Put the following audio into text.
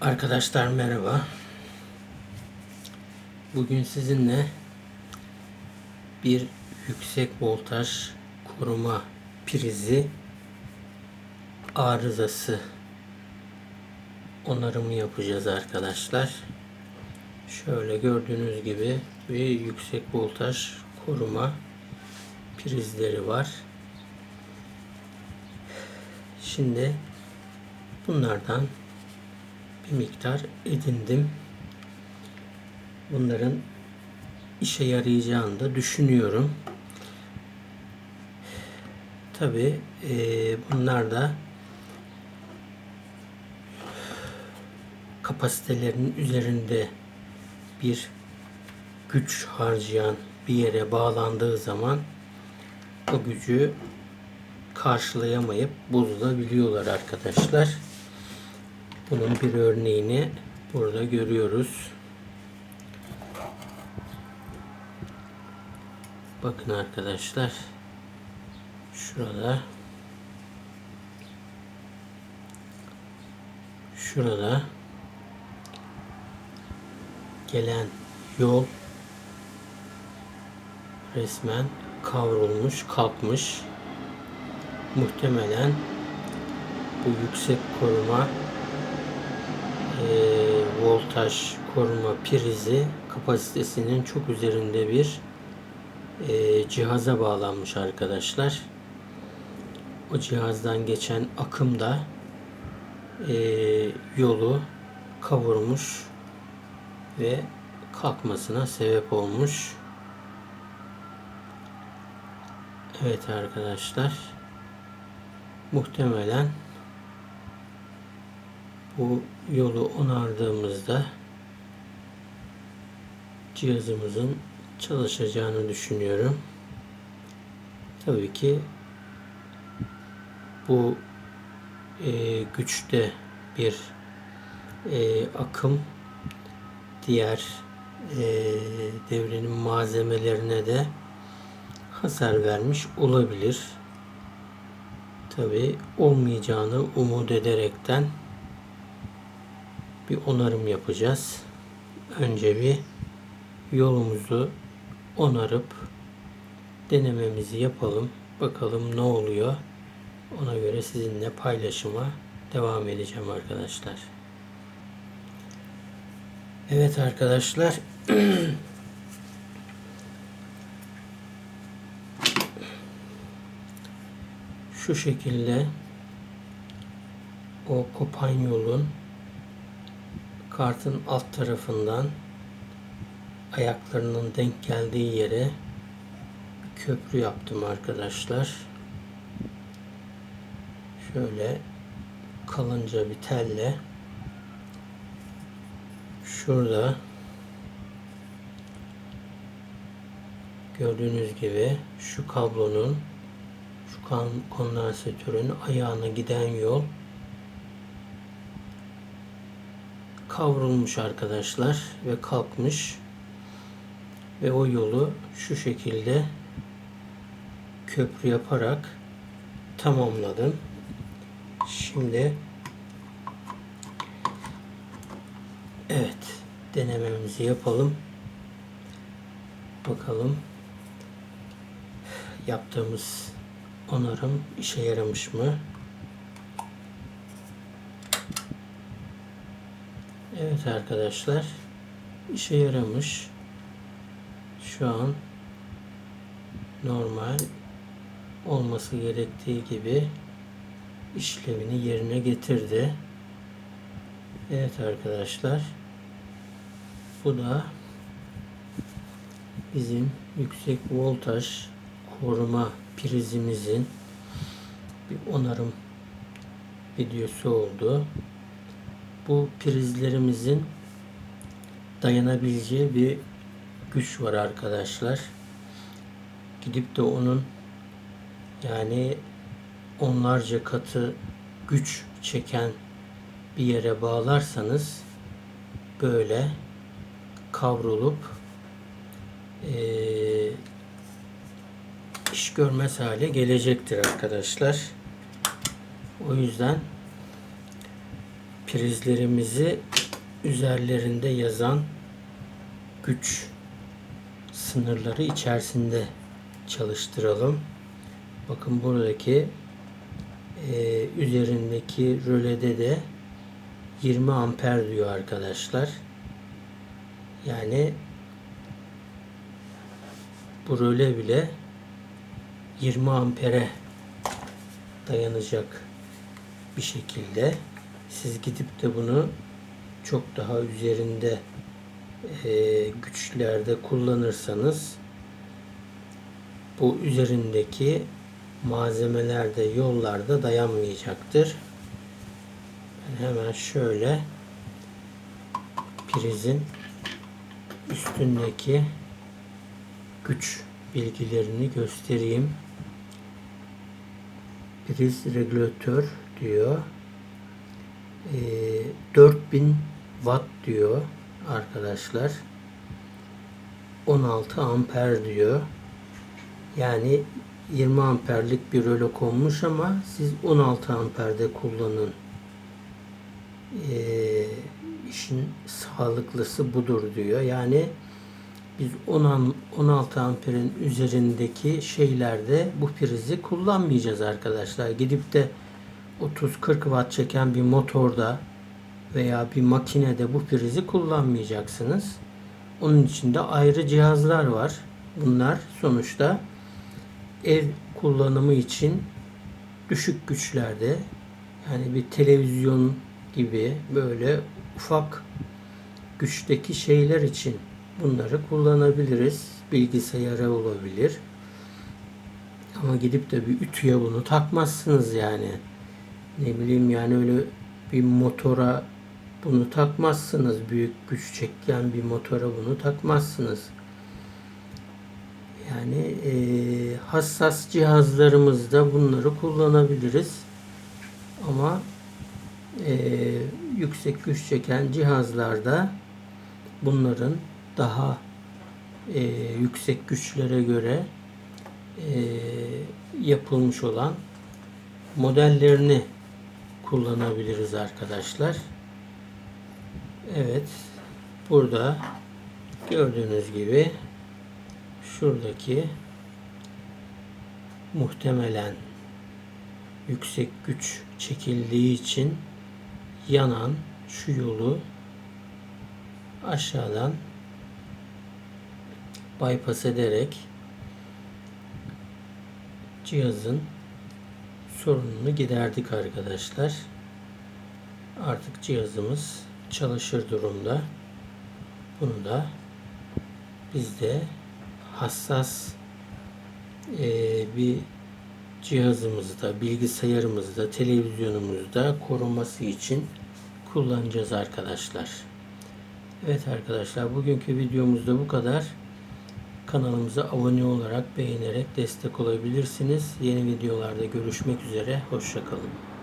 Arkadaşlar merhaba. Bugün sizinle bir yüksek voltaj koruma prizi arızası onarımı yapacağız arkadaşlar. Şöyle gördüğünüz gibi bir yüksek voltaj koruma prizleri var. Şimdi bunlardan bir miktar edindim. Bunların işe yarayacağını da düşünüyorum. Tabi e, bunlar da kapasitelerinin üzerinde bir güç harcayan bir yere bağlandığı zaman o gücü karşılayamayıp bozulabiliyorlar arkadaşlar. Bunun bir örneğini burada görüyoruz. Bakın arkadaşlar. Şurada. Şurada gelen yol resmen kavrulmuş, kalkmış. Muhtemelen bu yüksek koruma voltaj koruma prizi kapasitesinin çok üzerinde bir e, cihaza bağlanmış arkadaşlar. O cihazdan geçen akım da e, yolu kavurmuş ve kalkmasına sebep olmuş. Evet arkadaşlar. Muhtemelen bu yolu onardığımızda cihazımızın çalışacağını düşünüyorum. Tabii ki bu e, güçte bir e, akım diğer e, devrenin malzemelerine de hasar vermiş olabilir. Tabi olmayacağını umut ederekten bir onarım yapacağız. Önce bir yolumuzu onarıp denememizi yapalım. Bakalım ne oluyor. Ona göre sizinle paylaşıma devam edeceğim arkadaşlar. Evet arkadaşlar. Şu şekilde o kopan yolun kartın alt tarafından ayaklarının denk geldiği yere köprü yaptım arkadaşlar. Şöyle kalınca bir telle şurada gördüğünüz gibi şu kablonun şu kondansatörün ayağına giden yol kavrulmuş arkadaşlar ve kalkmış ve o yolu şu şekilde köprü yaparak tamamladım. Şimdi evet denememizi yapalım. Bakalım yaptığımız onarım işe yaramış mı? Evet arkadaşlar işe yaramış. Şu an normal olması gerektiği gibi işlevini yerine getirdi. Evet arkadaşlar bu da bizim yüksek voltaj koruma prizimizin bir onarım videosu oldu bu prizlerimizin dayanabileceği bir güç var arkadaşlar. Gidip de onun yani onlarca katı güç çeken bir yere bağlarsanız böyle kavrulup e, iş görmez hale gelecektir arkadaşlar. O yüzden prizlerimizi üzerlerinde yazan güç sınırları içerisinde çalıştıralım. Bakın buradaki e, üzerindeki rölede de 20 amper diyor arkadaşlar. Yani bu röle bile 20 ampere dayanacak bir şekilde siz gidip de bunu çok daha üzerinde e, güçlerde kullanırsanız bu üzerindeki malzemeler de yollarda dayanmayacaktır. Ben hemen şöyle prizin üstündeki güç bilgilerini göstereyim. Priz regülatör diyor. Ee, 4000 watt diyor arkadaşlar. 16 amper diyor. Yani 20 amperlik bir röle konmuş ama siz 16 amperde kullanın. Ee, işin sağlıklısı budur diyor. Yani biz 10 16 amperin üzerindeki şeylerde bu prizi kullanmayacağız arkadaşlar. Gidip de 30-40 watt çeken bir motorda veya bir makinede bu prizi kullanmayacaksınız. Onun için de ayrı cihazlar var. Bunlar sonuçta ev kullanımı için düşük güçlerde yani bir televizyon gibi böyle ufak güçteki şeyler için bunları kullanabiliriz. Bilgisayara olabilir. Ama gidip de bir ütüye bunu takmazsınız yani. Ne bileyim yani öyle bir motora bunu takmazsınız. Büyük güç çeken bir motora bunu takmazsınız. Yani e, hassas cihazlarımızda bunları kullanabiliriz. Ama e, yüksek güç çeken cihazlarda bunların daha e, yüksek güçlere göre e, yapılmış olan modellerini kullanabiliriz arkadaşlar. Evet. Burada gördüğünüz gibi şuradaki muhtemelen yüksek güç çekildiği için yanan şu yolu aşağıdan bypass ederek cihazın sorununu giderdik arkadaşlar. Artık cihazımız çalışır durumda. Bunu da biz de hassas e, bir cihazımızda, bilgisayarımızda, televizyonumuzda koruması için kullanacağız arkadaşlar. Evet arkadaşlar bugünkü videomuzda bu kadar. Kanalımıza abone olarak beğenerek destek olabilirsiniz. Yeni videolarda görüşmek üzere. Hoşçakalın.